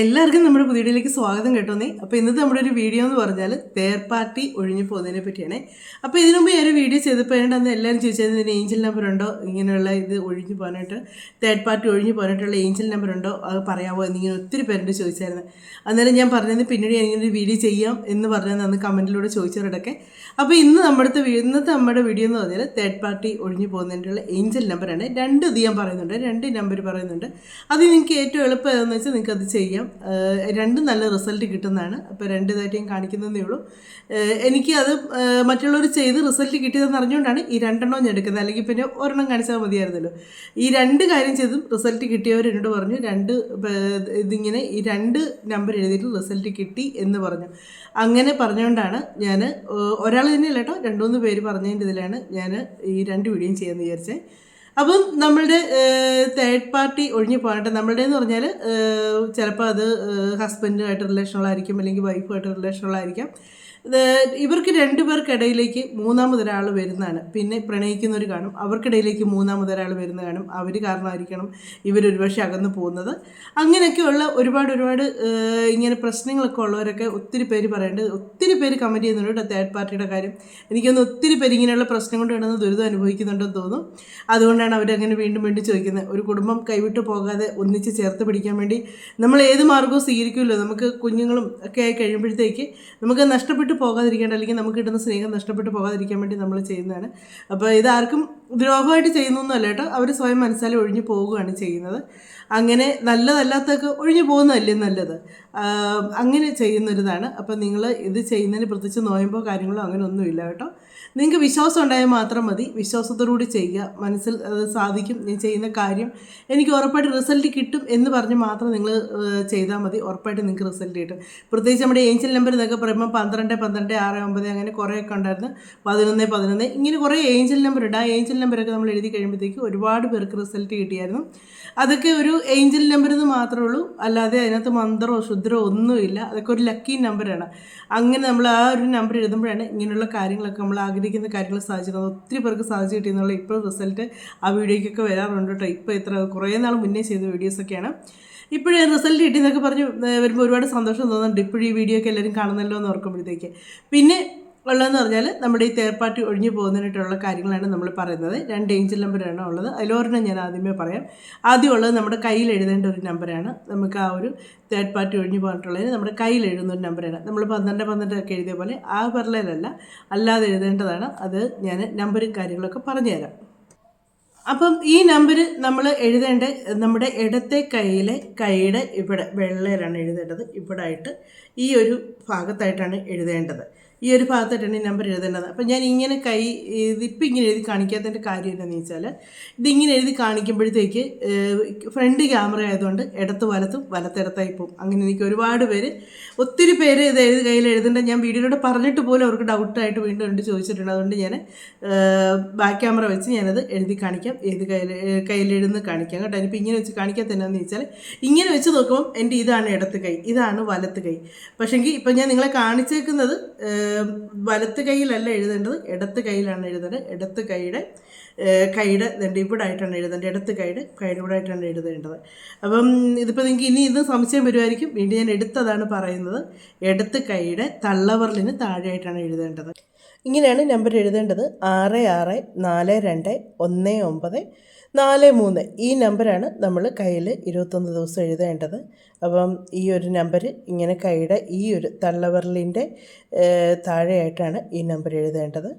എല്ലാവർക്കും നമ്മുടെ വീഡിയോയിലേക്ക് സ്വാഗതം കേട്ടോന്നേ. അപ്പോൾ ഇന്നത്തെ നമ്മുടെ ഒരു വീഡിയോ എന്ന് പറഞ്ഞാൽ തേർഡ് പാർട്ടി ഒഴിഞ്ഞു പോകുന്നതിനെ പറ്റിയാണ്. അപ്പോൾ ഇതിനു മുമ്പ് ഞാനൊരു വീഡിയോ ചെയ്തപ്പോൾ അന്ന് എല്ലാവരും ചോദിച്ചത് ഇതിന് ഏഞ്ചൽ നമ്പർ ഉണ്ടോ? ഇങ്ങനെയുള്ള ഇത് ഒഴിഞ്ഞു പോകാനായിട്ട് തേർഡ് പാർട്ടി ഒഴിഞ്ഞു പോകാനായിട്ടുള്ള ഏഞ്ചൽ നമ്പർ ഉണ്ടോ? അത് പറയാമോ എന്നിങ്ങനെ ഒത്തിരി പേരുണ്ട് ചോദിച്ചായിരുന്നു. അന്നേരം ഞാൻ പറഞ്ഞത് പിന്നീട് ഞാൻ ഒരു വീഡിയോ ചെയ്യാം എന്ന് പറഞ്ഞത് അന്ന് കമന്റിലൂടെ ചോദിച്ചവരോടൊക്കെ. അപ്പോൾ ഇന്ന് നമ്മുടെ ഇന്നത്തെ നമ്മുടെ വീഡിയോ എന്ന് പറഞ്ഞാൽ തേർഡ് പാർട്ടി ഒഴിഞ്ഞു പോകുന്നതിനുള്ള ഏഞ്ചൽ നമ്പറാണ്. രണ്ട് ഇത് ഞാൻ പറയുന്നുണ്ട്. രണ്ട് നമ്പർ പറയുന്നുണ്ട്. അത് നിങ്ങൾക്ക് ഏറ്റവും എളുപ്പം ഏതെന്ന് വെച്ചാൽ നിങ്ങൾക്ക് അത് ചെയ്യാം. ഏഹ് രണ്ടും നല്ല റിസൾട്ട് കിട്ടുന്നതാണ്. അപ്പോൾ രണ്ട് ഇതായിട്ട് കാണിക്കുന്നതേ ഉള്ളൂ. എനിക്ക് അത് മറ്റുള്ളവർ ചെയ്ത് റിസൾട്ട് കിട്ടിയതെന്ന് അറിഞ്ഞുകൊണ്ടാണ് ഈ രണ്ടെണ്ണം ഞാൻ എടുക്കുന്നത്. അല്ലെങ്കിൽ പിന്നെ ഒരെണ്ണം കാണിച്ചാൽ മതിയായിരുന്നല്ലോ. ഈ രണ്ട് കാര്യം ചെയ്തും റിസൾട്ട് കിട്ടിയവർ എന്നോട് പറഞ്ഞു രണ്ട് ഇതിങ്ങനെ ഈ രണ്ട് നമ്പർ എഴുതിയിട്ട് റിസൾട്ട് കിട്ടി എന്ന് പറഞ്ഞു. അങ്ങനെ പറഞ്ഞുകൊണ്ടാണ് ഞാൻ ഒരാൾ തന്നെയല്ല കേട്ടോ രണ്ടുമൂന്ന് പേര് പറഞ്ഞതിന്റെ ഇതിലാണ് ഞാൻ ഈ രണ്ട് വീഡിയോയും ചെയ്യാമെന്ന് വിചാരിച്ചത് അപ്പം നമ്മളുടെ തേർഡ് പാർട്ടി ഒഴിഞ്ഞു പോകട്ടെ. നമ്മളുടെ എന്ന് പറഞ്ഞാൽ ചിലപ്പോൾ അത് ഹസ്ബൻഡുമായിട്ട് റിലേഷനുള്ളായിരിക്കും അല്ലെങ്കിൽ വൈഫുമായിട്ട് റിലേഷനുള്ളതായിരിക്കാം ഇവർക്ക് രണ്ടുപേർക്കിടയിലേക്ക് മൂന്നാമതൊരാൾ വരുന്നതാണ്. പിന്നെ പ്രണയിക്കുന്നവർ കാണും. അവർക്കിടയിലേക്ക് മൂന്നാമതൊരാൾ വരുന്ന കാണും. അവർ കാരണമായിരിക്കണം ഇവർ പക്ഷേ അകന്നു പോകുന്നത്. അങ്ങനെയൊക്കെയുള്ള ഒരുപാട് ഒരുപാട് ഇങ്ങനെ പ്രശ്നങ്ങളൊക്കെ ഉള്ളവരൊക്കെ ഒത്തിരി പേര് പറയേണ്ടത് ഒത്തിരി പേര് കമന്റ് ചെയ്യുന്നുണ്ട് തേർഡ് പാർട്ടിയുടെ കാര്യം. എനിക്കൊന്ന് ഒത്തിരി പേര് ഇങ്ങനെയുള്ള പ്രശ്നം കൊണ്ട് കിടന്ന് ദുരിതം അനുഭവിക്കുന്നുണ്ടെന്ന് തോന്നുന്നു അതുകൊണ്ടാണ് അവരങ്ങനെ വീണ്ടും വീണ്ടും ചോദിക്കുന്നത്. ഒരു കുടുംബം കൈവിട്ട് പോകാതെ ഒന്നിച്ച് ചേർത്ത് പിടിക്കാൻ വേണ്ടി നമ്മൾ ഏത് മാർഗവും സ്വീകരിക്കുമല്ലോ നമുക്ക് കുഞ്ഞുങ്ങളും ഒക്കെ ആയി കഴിയുമ്പോഴത്തേക്ക് നമുക്ക് നഷ്ടപ്പെട്ടു പോകാതിരിക്കേണ്ട അല്ലെങ്കിൽ നമുക്ക് കിട്ടുന്ന സ്നേഹം നഷ്ടപ്പെട്ടു പോകാതിരിക്കാൻ വേണ്ടി നമ്മൾ ചെയ്യുന്നതാണ്. അപ്പോൾ ഇതാർക്കും ദ്രോഹമായിട്ട് ചെയ്യുന്നൊന്നുമല്ല കേട്ടോ. അവർ സ്വയം മനസ്സാൽ ഒഴിഞ്ഞു പോവുകയാണ് ചെയ്യുന്നത്. അങ്ങനെ നല്ലതല്ലാത്തൊക്കെ ഒഴിഞ്ഞു പോകുന്നതല്ലേ നല്ലത്? അങ്ങനെ ചെയ്യുന്നൊരിതാണ്. അപ്പോൾ നിങ്ങൾ ഇത് ചെയ്യുന്നതിന് പ്രത്യേകിച്ച് നോയുമ്പോൾ കാര്യങ്ങളോ അങ്ങനെ ഒന്നുമില്ല കേട്ടോ. നിങ്ങൾക്ക് വിശ്വാസം ഉണ്ടായാൽ മാത്രം മതി. വിശ്വാസത്തോടുകൂടി ചെയ്യുക. മനസ്സിൽ അത് സാധിക്കും. ഞാൻ ചെയ്യുന്ന കാര്യം എനിക്ക് ഉറപ്പായിട്ട് റിസൾട്ട് കിട്ടും എന്ന് പറഞ്ഞ് മാത്രം നിങ്ങൾ ചെയ്താൽ മതി. ഉറപ്പായിട്ട് നിങ്ങൾക്ക് റിസൾട്ട് കിട്ടും. പ്രത്യേകിച്ച് നമ്മുടെ ഏഞ്ചൽ നമ്പർ എന്നൊക്കെ പറയുമ്പോൾ പന്ത്രണ്ട് പന്ത്രണ്ട് ആറ് ഒമ്പത് അങ്ങനെ കുറേയൊക്കെ ഉണ്ടായിരുന്നു. പതിനൊന്ന് പതിനൊന്ന്. ഇങ്ങനെ കുറേ ഏഞ്ചൽ നമ്പർ ഉണ്ട്. ആ ഏഞ്ചൽ നമ്പറൊക്കെ നമ്മൾ എഴുതി കഴിയുമ്പോഴത്തേക്ക് ഒരുപാട് പേർക്ക് റിസൾട്ട് കിട്ടിയായിരുന്നു. അതൊക്കെ ഒരു ഏഞ്ചൽ നമ്പർ എന്ന് മാത്രമേ ഉള്ളൂ. അല്ലാതെ അതിനകത്ത് മന്ത്രമോ ശുദ്രമോ ഒന്നുമില്ല അതൊക്കെ ഒരു ലക്കി നമ്പറാണ് അങ്ങനെ നമ്മൾ ആ ഒരു നമ്പർ എഴുതുമ്പോഴാണ് ഇങ്ങനെയുള്ള കാര്യങ്ങളൊക്കെ നമ്മൾ ആഗ്രഹിക്കുന്ന കാര്യങ്ങൾ സാധിച്ചത്. ഒത്തിരി പേർക്ക് സാധിച്ചു കിട്ടിയെന്നുള്ള ഇപ്പോൾ റിസൾട്ട് ആ വീഡിയോയ്ക്കൊക്കെ വരാറുണ്ട് കേട്ടോ. ഇപ്പോൾ ഇത്ര കുറേ നാൾ മുന്നേ ചെയ്ത വീഡിയോസൊക്കെയാണ്. ഇപ്പോഴേ റിസൾട്ട് കിട്ടിയെന്നൊക്കെ പറഞ്ഞ് വരുമ്പോൾ ഒരുപാട് സന്തോഷം തോന്നുന്നുണ്ട് ഇപ്പോഴും ഈ വീഡിയോ ഒക്കെ എല്ലാവരും കാണുന്നല്ലോ എന്ന് ഓർക്കുമ്പോഴത്തേക്ക്. പിന്നെ ഉള്ളതെന്ന് പറഞ്ഞാൽ നമ്മുടെ ഈ തേർഡ് പാർട്ടി ഒഴിഞ്ഞു പോകുന്നതിനായിട്ടുള്ള കാര്യങ്ങളാണ് നമ്മൾ പറയുന്നത്. രണ്ട് ഏഞ്ചൽ നമ്പറാണ് ഉള്ളത്. അതിലൊരെണ്ണം ഞാൻ ആദ്യമേ പറയാം. ആദ്യം ഉള്ളത് നമ്മുടെ കയ്യിൽ എഴുതേണ്ട ഒരു നമ്പറാണ് നമുക്ക് ആ ഒരു തേർഡ് പാർട്ടി ഒഴിഞ്ഞു പോയിട്ടുള്ളതിന് നമ്മുടെ കയ്യിൽ എഴുതുന്ന ഒരു നമ്പറാണ് നമ്മൾ പന്ത്രണ്ട് പന്ത്രണ്ട് ഒക്കെ എഴുതിയ പോലെ ആ പറഞ്ഞതല്ല അല്ലാതെ എഴുതേണ്ടതാണ്. അത് ഞാൻ നമ്പറും കാര്യങ്ങളൊക്കെ പറഞ്ഞുതരാം. അപ്പം ഈ നമ്പർ നമ്മൾ എഴുതേണ്ട നമ്മുടെ ഇടത്തെ കൈയിലെ കൈയുടെ ഇവിടെ വെള്ളയിലാണ് എഴുതേണ്ടത്. ഇവിടെ ഈ ഒരു ഭാഗത്തായിട്ടാണ് എഴുതേണ്ടത്. ഈ ഒരു ഭാഗത്തായിട്ടാണ് ഈ നമ്പർ എഴുതേണ്ടത്. അപ്പം ഞാൻ ഇങ്ങനെ കൈ ഇതിപ്പോൾ ഇങ്ങനെ എഴുതി കാണിക്കാത്തതിന്റെ കാര്യം എന്താണെന്ന് വെച്ചാൽ ഇതിങ്ങനെ എഴുതി കാണിക്കുമ്പോഴത്തേക്ക് ഫ്രണ്ട് ക്യാമറ ആയതുകൊണ്ട് ഇടത്ത് വലത്തും വലത്തിടത്തായി പോകും. അങ്ങനെ എനിക്ക് ഒരുപാട് പേര് ഒത്തിരി പേര് ഇത് എഴുതി കയ്യിൽ എഴുതേണ്ട ഞാൻ വീഡിയോയിലൂടെ പറഞ്ഞിട്ട് പോലും അവർക്ക് ഡൗട്ടായിട്ട് വീണ്ടും ഉണ്ട് ചോദിച്ചിട്ടുണ്ട്. അതുകൊണ്ട് ഞാൻ ബാക്ക് ക്യാമറ വെച്ച് ഞാനത് എഴുതി കാണിക്കാം ഏത് കയ്യിൽ കയ്യിൽ എഴുതുന്ന കാണിക്കാം. കേട്ടോ ഇനിയിപ്പോൾ ഇങ്ങനെ വെച്ച് കാണിക്കാത്ത എന്നാന്ന് വെച്ചാൽ ഇങ്ങനെ വെച്ച് നോക്കുമ്പോൾ എന്റെ ഇതാണ് ഇടത്ത് കൈ ഇതാണ് വലത്ത് കൈ. പക്ഷേങ്കിൽ ഇപ്പം ഞാൻ നിങ്ങളെ കാണിച്ചേക്കുന്നത് വലത്ത് കൈയിലല്ല എഴുതേണ്ടത് ഇടത്ത് കൈയിലാണ് എഴുതേണ്ടത്. ഇടത്ത് കൈയുടെ കൈയുടെ ദണ്ട് ഇവിടെ ആയിട്ടാണ് എഴുതേണ്ടത്. ഇടത്ത് കൈയുടെ കൈയുടെ ഇവിടെ ആയിട്ടാണ് എഴുതേണ്ടത്. അപ്പം ഇതിപ്പോൾ നിങ്ങൾക്ക് ഇനി ഇത് സംശയം വരുമായിരിക്കും വീണ്ടും ഞാൻ എടുത്തതാണ് പറയുന്നത്. ഇടത്ത് കൈയുടെ തള്ളവറലിന് താഴെയായിട്ടാണ് എഴുതേണ്ടത്. ഇങ്ങനെയാണ് നമ്പർ എഴുതേണ്ടത്. ആറ് ആറ് നാല് രണ്ട് ഒന്ന് ഒമ്പത് നാല് മൂന്ന്. ഈ നമ്പറാണ് നമ്മൾ കയ്യിൽ ഇരുപത്തൊന്ന് ദിവസം എഴുതേണ്ടത്. അപ്പം ഈ ഒരു നമ്പർ ഇങ്ങനെ കൈയുടെ ഈ ഒരു തള്ളവരലിന്റെ താഴെയായിട്ടാണ് ഈ നമ്പർ എഴുതേണ്ടത്.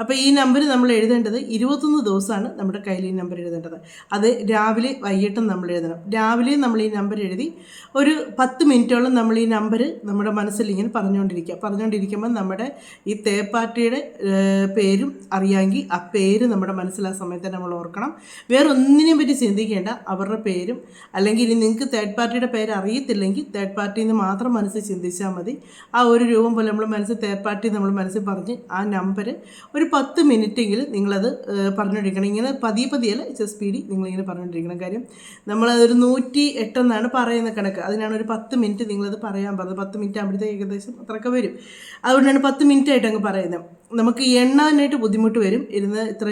അപ്പോൾ ഈ നമ്പർ നമ്മൾ എഴുതേണ്ടത് ഇരുപത്തൊന്ന് ദിവസമാണ് നമ്മുടെ കയ്യിൽ ഈ നമ്പർ എഴുതേണ്ടത്. അത് രാവിലെ വൈകിട്ടും നമ്മൾ എഴുതണം. രാവിലെ നമ്മൾ ഈ നമ്പർ എഴുതി ഒരു പത്ത് മിനിറ്റോളം നമ്മൾ ഈ നമ്പർ നമ്മുടെ മനസ്സിൽ ഇങ്ങനെ പറഞ്ഞുകൊണ്ടിരിക്കുക. പറഞ്ഞുകൊണ്ടിരിക്കുമ്പോൾ നമ്മുടെ ഈ തേപ്പാർട്ടിയുടെ പേരും അറിയാമെങ്കിൽ ആ പേര് നമ്മുടെ മനസ്സിൽ ആ സമയത്ത് നമ്മൾ ഓർക്കണം. വേറെ ഒന്നിനെയും പറ്റി ചിന്തിക്കേണ്ട. അവരുടെ പേരും അല്ലെങ്കിൽ ഇനി നിങ്ങൾക്ക് തേർഡ് പാർട്ടിയുടെ പേര് അറിയത്തില്ലെങ്കിൽ തേർഡ് പാർട്ടി എന്ന് മാത്രം മനസ്സിൽ ചിന്തിച്ചാൽ മതി. ആ ഒരു രൂപം പോലെ നമ്മൾ മനസ്സിൽ തേർഡ് പാർട്ടി നമ്മൾ മനസ്സിൽ പറഞ്ഞ് ആ നമ്പർ ഒരു പത്ത് മിനിറ്റെങ്കിലും നിങ്ങളത് പറഞ്ഞുകൊണ്ടിരിക്കണം. ഇങ്ങനെ പതിയെ പതിയല്ല ഇച്ചിരി സ്പീഡിൽ നിങ്ങളിങ്ങനെ പറഞ്ഞുകൊണ്ടിരിക്കണം. കാര്യം നമ്മളതൊരു നൂറ്റി എട്ടെന്നാണ് പറയുന്ന കണക്ക്. അതിനാണ് ഒരു പത്ത് മിനിറ്റ് നിങ്ങളത് പറയാൻ പറഞ്ഞത്. പത്ത് മിനിറ്റ് ആകുമ്പോഴത്തേക്ക് ഏകദേശം അത്രയൊക്കെ വരും. അതുകൊണ്ടാണ് പത്ത് മിനിറ്റ് ആയിട്ട് അങ്ങ് പറയുന്നത്. നമുക്ക് എണ്ണാനായിട്ട് ബുദ്ധിമുട്ട് വരും. ഇരുന്ന് ഇത്ര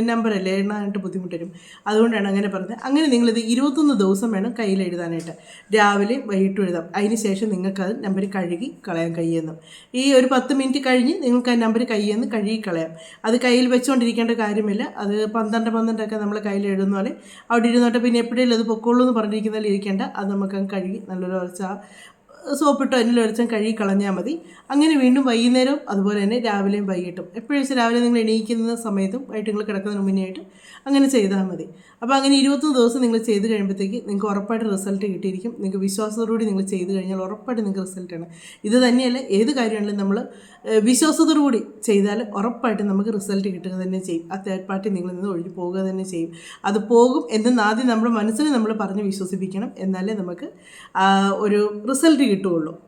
നമ്പറല്ലേ എണ്ണാനായിട്ട് ബുദ്ധിമുട്ട് വരും. അതുകൊണ്ടാണ് അങ്ങനെ പറഞ്ഞത്. അങ്ങനെ നിങ്ങളിത് ഇരുപത്തൊന്ന് ദിവസം വേണം കയ്യിൽ എഴുതാനായിട്ട്. രാവിലെ വൈകിട്ട് എഴുതാം. അതിന് ശേഷം നിങ്ങൾക്ക് അത് നമ്പർ കഴുകി കളയാൻ കഴിയുന്നു. ഈ ഒരു പത്ത് മിനിറ്റ് കഴിഞ്ഞ് നിങ്ങൾക്ക് ആ നമ്പർ കയ്യിൽ നിന്ന് കഴുകി കളയാം. അത് കയ്യിൽ വെച്ചുകൊണ്ടിരിക്കേണ്ട കാര്യമില്ല. അത് പന്ത്രണ്ട് പന്ത്രണ്ടൊക്കെ നമ്മൾ കയ്യിൽ എഴുതുന്ന പോലെ. അവിടെ ഇരുന്നോട്ടെ പിന്നെ എപ്പോഴേലും അത് പൊക്കോളൂ എന്ന് പറഞ്ഞിരിക്കുന്നതിൽ ഇരിക്കേണ്ട. അത് നമുക്ക് കഴുകി നല്ലൊരു ഉറച്ച സോപ്പിട്ടോ വെളിച്ചം കഴുകി കളഞ്ഞാൽ മതി. അങ്ങനെ വീണ്ടും വൈകുന്നേരം അതുപോലെ തന്നെ രാവിലെയും വൈകിട്ടും. എപ്പോഴും രാവിലെ നിങ്ങൾ എണീക്കുന്ന സമയത്തും വൈകിട്ട് നിങ്ങൾ കിടക്കുന്നതിന് മുന്നേ ആയിട്ട് അങ്ങനെ ചെയ്താൽ മതി. അപ്പോൾ അങ്ങനെ ഇരുപത്തൊന്ന് ദിവസം നിങ്ങൾ ചെയ്ത് കഴിയുമ്പോഴത്തേക്ക് നിങ്ങൾക്ക് ഉറപ്പായിട്ട് റിസൾട്ട് കിട്ടിയിരിക്കും. നിങ്ങൾക്ക് വിശ്വാസത്തോടുകൂടി നിങ്ങൾ ചെയ്ത് കഴിഞ്ഞാൽ ഉറപ്പായിട്ട് നിങ്ങൾക്ക് റിസൾട്ടാണ്. ഇത് തന്നെയല്ല ഏത് കാര്യമാണെങ്കിലും നമ്മൾ വിശ്വാസത്തോടു കൂടി ചെയ്താൽ ഉറപ്പായിട്ടും നമുക്ക് റിസൾട്ട് കിട്ടുക തന്നെ ചെയ്യും. ആ തേർഡ് പാർട്ടി നിങ്ങളിൽ നിന്ന് ഒഴിഞ്ഞു പോകുക തന്നെ ചെയ്യും. അത് പോകും എന്ന് ആദ്യം നമ്മുടെ മനസ്സിനെ നമ്മൾ പറഞ്ഞ് വിശ്വസിപ്പിക്കണം. എന്നാലേ നമുക്ക് ഒരു റിസൾട്ട് കിട്ടുകയുള്ളൂ.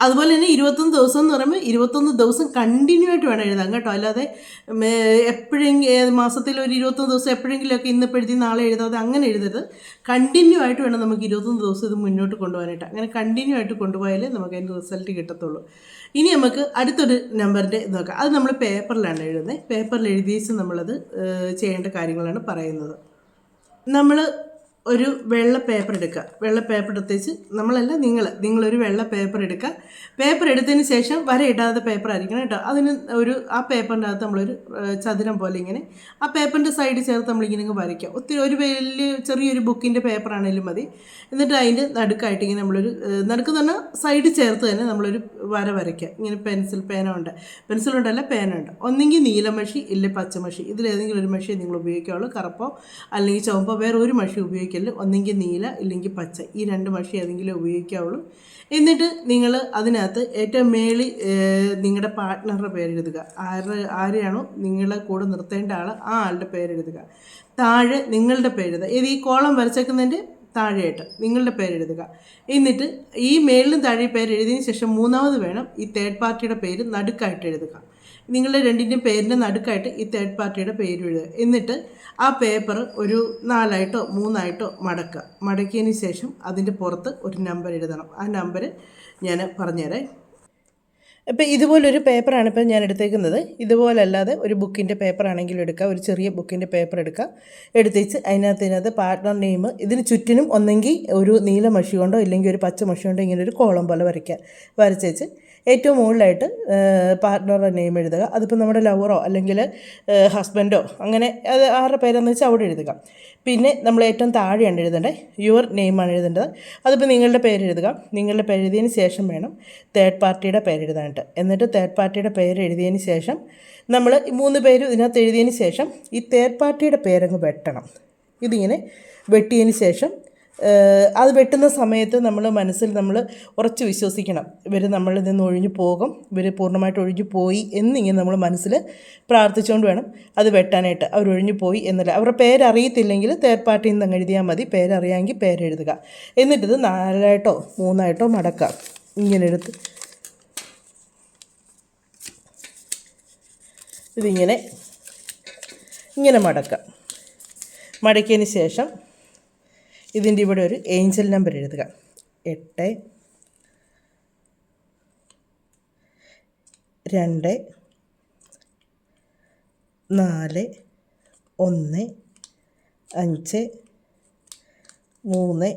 അതുപോലെ തന്നെ ഇരുപത്തൊന്ന് ദിവസം എന്ന് പറയുമ്പോൾ ഇരുപത്തൊന്ന് ദിവസം കണ്ടിന്യൂ ആയിട്ട് വേണം എഴുതാൻ കേട്ടോ. അല്ലാതെ എപ്പോഴെങ്കിലും മാസത്തിൽ ഒരു ഇരുപത്തൊന്ന് ദിവസം എപ്പോഴെങ്കിലുമൊക്കെ ഇന്ന് ഇന്നിപ്പോഴത്തെ നാളെ എഴുതാതെ അങ്ങനെ എഴുതരുത്. കണ്ടിന്യൂ ആയിട്ട് വേണം നമുക്ക് ഇരുപത്തൊന്ന് ദിവസം ഇത് മുന്നോട്ട് കൊണ്ടുപോകാനായിട്ട്. അങ്ങനെ കണ്ടിന്യൂ ആയിട്ട് കൊണ്ടുപോയാലേ നമുക്ക് അതിന്റെ റിസൾട്ട് കിട്ടത്തുള്ളൂ. ഇനി നമുക്ക് അടുത്തൊരു നമ്പറിന്റെ നോക്കാം. അത് നമ്മൾ പേപ്പറിലാണ് എഴുതുന്നത്. പേപ്പറിൽ എഴുതിയിട്ട് നമ്മളത് ചെയ്യേണ്ട കാര്യങ്ങളാണ് പറയുന്നത്. നമ്മൾ ഒരു വെള്ള പേപ്പർ എടുക്കുക. വെള്ള പേപ്പർ എടുത്തേച്ച് നമ്മളല്ല നിങ്ങൾ നിങ്ങളൊരു വെള്ള പേപ്പർ എടുക്കുക. പേപ്പർ എടുത്തതിന് ശേഷം വര ഇടാതെ പേപ്പർ ആയിരിക്കണം കേട്ടോ. അതിന് ഒരു ആ പേപ്പറിന്റെ അകത്ത് നമ്മളൊരു ചതുരം പോലെ ഇങ്ങനെ ആ പേപ്പറിന്റെ സൈഡ് ചേർത്ത് നമ്മളിങ്ങനെ ഇങ്ങനെ വരയ്ക്കുക. ഒത്തിരി ഒരു വലിയ ചെറിയൊരു ബുക്കിന്റെ പേപ്പർ ആണെങ്കിലും മതി. എന്നിട്ട് അതിന്റെ നടുക്കായിട്ട് ഇങ്ങനെ നമ്മളൊരു നടുക്ക് തന്നെ സൈഡ് ചേർത്ത് തന്നെ നമ്മളൊരു വര വരയ്ക്കുക. ഇങ്ങനെ പെൻസിൽ പേന ഉണ്ട്. പെൻസിൽ ഉണ്ടല്ല പേന ഉണ്ട്. ഒന്നെങ്കിൽ നീലമഷി പച്ച പച്ചമഷി. ഇതിലേതെങ്കിലും ഒരു മഷി നിങ്ങൾ ഉപയോഗിക്കുകയുള്ളൂ കറുപ്പോ അല്ലെങ്കിൽ ചുവപ്പോ വേറെ ഒരു മഷി ഉപയോഗിക്കരുത് ഒന്നെങ്കിൽ നീല ഇല്ലെങ്കിൽ പച്ച. ഈ രണ്ട് മഷി ഏതെങ്കിലും ഉപയോഗിക്കാവുള്ളൂ. എന്നിട്ട് നിങ്ങൾ അതിനകത്ത് ഏറ്റവും മേളി നിങ്ങളുടെ പാർട്ട്ണറുടെ പേരെഴുതുക ആര് ആരെയാണോ നിങ്ങളെ കൂടെ നിർത്തേണ്ട ആൾ ആ ആളുടെ പേരെഴുതുക താഴെ നിങ്ങളുടെ പേരെഴുതുക ഇത് ഈ കോളം വരച്ചേക്കുന്നതിന്റെ താഴെയായിട്ട് നിങ്ങളുടെ പേര് എഴുതുക. എന്നിട്ട് ഈ മേളിലും താഴെ പേര് എഴുതിയതിന് ശേഷം മൂന്നാമത് വേണം ഈ തേർഡ് പാർട്ടിയുടെ പേര് നടുക്കായിട്ട് എഴുതുക. നിങ്ങളുടെ രണ്ടിന്റെയും പേരിന്റെ നടുക്കായിട്ട് ഈ തേർഡ് പാർട്ടിയുടെ പേര് എഴുതുക. എന്നിട്ട് ആ പേപ്പർ ഒരു നാലായിട്ടോ മൂന്നായിട്ടോ മടക്കുക. മടക്കിയതിന് ശേഷം അതിന്റെ പുറത്ത് ഒരു നമ്പർ എഴുതണം. ആ നമ്പർ ഞാൻ പറഞ്ഞുതരാം. ഇപ്പം ഇതുപോലൊരു പേപ്പറാണ് ഇപ്പോൾ ഞാൻ എടുത്തേക്കുന്നത്. ഇതുപോലല്ലാതെ ഒരു ബുക്കിന്റെ പേപ്പർ ആണെങ്കിലും എടുക്കുക ഒരു ചെറിയ ബുക്കിന്റെ പേപ്പർ എടുക്കുക എടുത്തേച്ച് അതിനകത്ത് ഇതിനകത്ത് പാർട്ട്ണർ നെയിം ഇതിന് ചുറ്റിനും ഒന്നെങ്കിൽ ഒരു നീല മഷി കൊണ്ടോ ഇല്ലെങ്കിൽ ഒരു പച്ച മഷി കൊണ്ടോ ഇങ്ങനെ ഒരു കോളം പോലെ വരയ്ക്കുക വരച്ചേച്ച് ഏറ്റവും മുകളിലായിട്ട് പാർട്ട്ണറുടെ നെയിം എഴുതുക. അതിപ്പോൾ നമ്മുടെ ലവറോ അല്ലെങ്കിൽ ഹസ്ബൻഡോ അങ്ങനെ അത് ആരുടെ പേരെന്ന് വെച്ചാൽ അവിടെ എഴുതുക. പിന്നെ നമ്മൾ ഏറ്റവും താഴെയാണ് എഴുതേണ്ടത്. യുവർ നെയിമാണ് എഴുതേണ്ടത്. അതിപ്പോൾ നിങ്ങളുടെ പേര് എഴുതുക. നിങ്ങളുടെ പേര് എഴുതിയതിന് ശേഷം വേണം തേർഡ് പാർട്ടിയുടെ പേര് എഴുതാനായിട്ട്. എന്നിട്ട് തേർഡ് പാർട്ടിയുടെ പേര് എഴുതിയതിന് ശേഷം നമ്മൾ മൂന്ന് പേരും ഇതിനകത്ത് എഴുതിയതിന് ശേഷം ഈ തേർഡ് പാർട്ടിയുടെ പേരങ്ങ് വെട്ടണം. ഇതിങ്ങനെ വെട്ടിയതിന് ശേഷം അത് വെട്ടുന്ന സമയത്ത് നമ്മൾ മനസ്സിൽ നമ്മൾ ഉറച്ച് വിശ്വസിക്കണം. ഇവർ നമ്മളിൽ നിന്ന് ഒഴിഞ്ഞു പോകും. ഇവർ പൂർണമായിട്ട് ഒഴിഞ്ഞു പോയി എന്നിങ്ങനെ നമ്മൾ മനസ്സിൽ പ്രാർത്ഥിച്ചുകൊണ്ട് വേണം അത് വെട്ടാനായിട്ട്. അവർ ഒഴിഞ്ഞു പോയി എന്നല്ല. അവരുടെ പേരറിയത്തില്ലെങ്കിൽ തേർഡ് പാർട്ടിയിൽ നിന്ന് അങ്ങ് എഴുതിയാൽ മതി. പേരറിയാമെങ്കിൽ പേരെഴുതുക. എന്നിട്ടിത് നാലായിട്ടോ മൂന്നായിട്ടോ മടക്കാം ഇങ്ങനെ എടുത്ത്. ഇതിങ്ങനെ ഇങ്ങനെ മടക്കാം മടക്കിയതിന് ശേഷം ഇതിന്റെ ഇവിടെ ഒരു ഏഞ്ചൽ നമ്പർ എഴുതുക. എട്ട് രണ്ട് നാല് ഒന്ന് അഞ്ച് മൂന്ന്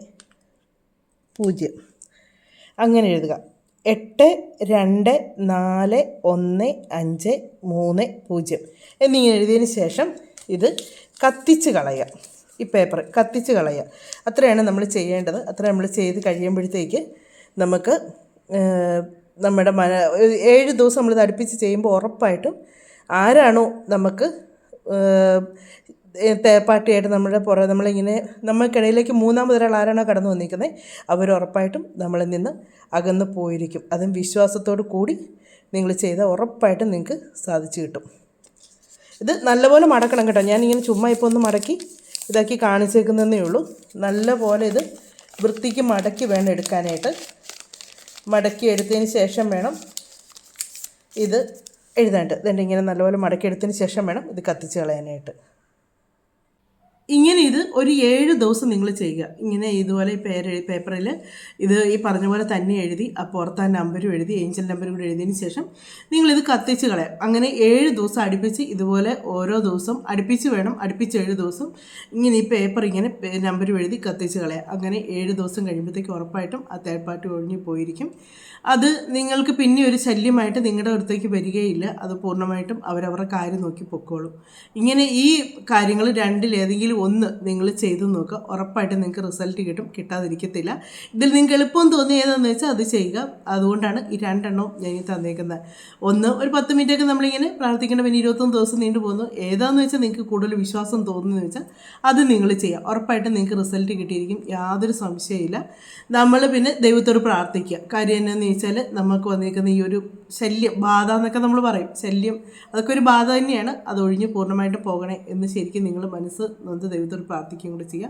പൂജ്യം. അങ്ങനെ എഴുതുക. എട്ട് രണ്ട് നാല് ഒന്ന് അഞ്ച് മൂന്ന് പൂജ്യം. എന്നിങ്ങനെ എഴുതിയതിന് ശേഷം ഇത് കത്തിച്ച് കളയുക. ഈ പേപ്പർ കത്തിച്ച് കളയുക. അത്രയാണ് നമ്മൾ ചെയ്യേണ്ടത്. അത്ര നമ്മൾ ചെയ്ത് കഴിയുമ്പോഴത്തേക്ക് നമുക്ക് നമ്മുടെ മന ഏഴ് ദിവസം നമ്മൾ അടുപ്പിച്ച് ചെയ്യുമ്പോൾ ഉറപ്പായിട്ടും ആരാണോ നമുക്ക് തേപ്പാട്ടിയായിട്ട് നമ്മുടെ പുറ നമ്മളിങ്ങനെ നമ്മൾക്കിടയിലേക്ക് മൂന്നാമതൊരാൾ ആരാണോ കടന്നു വന്നിരിക്കുന്നത് അവർ ഉറപ്പായിട്ടും നമ്മളിൽ നിന്ന് അകന്നു പോയിരിക്കും. അതും വിശ്വാസത്തോടു കൂടി നിങ്ങൾ ചെയ്താൽ ഉറപ്പായിട്ടും നിങ്ങൾക്ക് സാധിച്ചു കിട്ടും. ഇത് നല്ലപോലെ മടക്കണം കേട്ടോ. ഞാനിങ്ങനെ ചുമ്മാ ഇപ്പോൾ ഒന്ന് മടക്കി ഇതാക്കി കാണിച്ചേക്കുന്നതേ ഉള്ളൂ. നല്ലപോലെ ഇത് വൃത്തിക്ക് മടക്കി വേണം എടുക്കാനായിട്ട്. മടക്കി എടുത്തതിന് ശേഷം വേണം ഇത് എഴുതാനായിട്ട്. ഇതുണ്ട് ഇങ്ങനെ നല്ലപോലെ മടക്കി എടുത്തതിന് ശേഷം വേണം ഇത് കത്തിച്ച് കളയാനായിട്ട്. ഇങ്ങനെ ഇത് ഒരു ഏഴ് ദിവസം നിങ്ങൾ ചെയ്യുക. ഇങ്ങനെ ഇതുപോലെ ഈ പേര് പേപ്പറിൽ ഇത് ഈ പറഞ്ഞ പോലെ തന്നെ എഴുതി ആ പുറത്ത് നമ്പരും എഴുതി ഏഞ്ചൽ നമ്പരും കൂടി എഴുതിയതിന് ശേഷം നിങ്ങളിത് കത്തിച്ച് കളയാം. അങ്ങനെ ഏഴ് ദിവസം അടുപ്പിച്ച് ഇതുപോലെ ഓരോ ദിവസം അടുപ്പിച്ച് വേണം അടുപ്പിച്ച് ഏഴ് ദിവസം ഇങ്ങനെ ഈ പേപ്പർ ഇങ്ങനെ നമ്പരും എഴുതി കത്തിച്ച് കളയാം. അങ്ങനെ ഏഴ് ദിവസം കഴിയുമ്പോഴത്തേക്ക് ഉറപ്പായിട്ടും ആ തേർഡ് പാർട്ടി ഒഴിഞ്ഞു പോയിരിക്കും. അത് നിങ്ങൾക്ക് പിന്നെ ഒരു ശല്യമായിട്ട് നിങ്ങളുടെ അടുത്തേക്ക് വരികയില്ല. അത് പൂർണമായിട്ടും അവരവരുടെ കാര്യം നോക്കി പൊക്കോളും. ഇങ്ങനെ ഈ കാര്യങ്ങൾ രണ്ടിലേതെങ്കിലും ഒന്ന് നിങ്ങൾ ചെയ്തു നോക്കുക ഉറപ്പായിട്ട് നിങ്ങൾക്ക് റിസൾട്ട് കിട്ടും. കിട്ടാതിരിക്കത്തില്ല. ഇതിൽ നിങ്ങൾക്ക് എളുപ്പം തോന്നി ഏതാണെന്ന് വെച്ചാൽ അത് ചെയ്യുക. അതുകൊണ്ടാണ് ഈ രണ്ടെണ്ണവും ഞാൻ ഈ തന്നേക്കുന്നത് ഒന്ന് ഒരു പത്ത് മിനിറ്റൊക്കെ നമ്മളിങ്ങനെ പ്രാർത്ഥിക്കേണ്ട പിന്നെ ഇരുപത്തൊന്ന് ദിവസം നീണ്ടു പോകുന്നു. ഏതാണെന്ന് വെച്ചാൽ നിങ്ങൾക്ക് കൂടുതൽ വിശ്വാസം തോന്നുന്നു വെച്ചാൽ അത് നിങ്ങൾ ചെയ്യുക ഉറപ്പായിട്ടും നിങ്ങൾക്ക് റിസൾട്ട് കിട്ടിയിരിക്കും. യാതൊരു സംശയമില്ല നമ്മൾ പിന്നെ ദൈവത്തോട് പ്രാർത്ഥിക്കുക. കാര്യം എന്നാന്ന് ചോദിച്ചാൽ നമുക്ക് വന്നിരിക്കുന്ന ഈ ഒരു ശല്യം ബാധ എന്നൊക്കെ നമ്മൾ പറയും. ശല്യം അതൊക്കെ ഒരു ബാധ തന്നെയാണ്. അത് ഒഴിഞ്ഞ് പൂർണമായിട്ട് പോകണേ എന്ന് ശരിക്കും നിങ്ങൾ മനസ്സ് നൊന്ത് ദൈവത്തോട് പ്രാർത്ഥിക്കുകയും കൂടെ ചെയ്യുക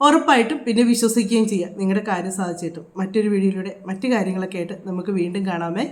ഉറപ്പായിട്ടും പിന്നെ വിശ്വസിക്കുകയും ചെയ്യാം. നിങ്ങളുടെ കാര്യം സാധിച്ചിട്ടും. മറ്റൊരു വീഡിയോയിലൂടെ മറ്റു കാര്യങ്ങളൊക്കെ ആയിട്ട് നമുക്ക് വീണ്ടും കാണാമേ.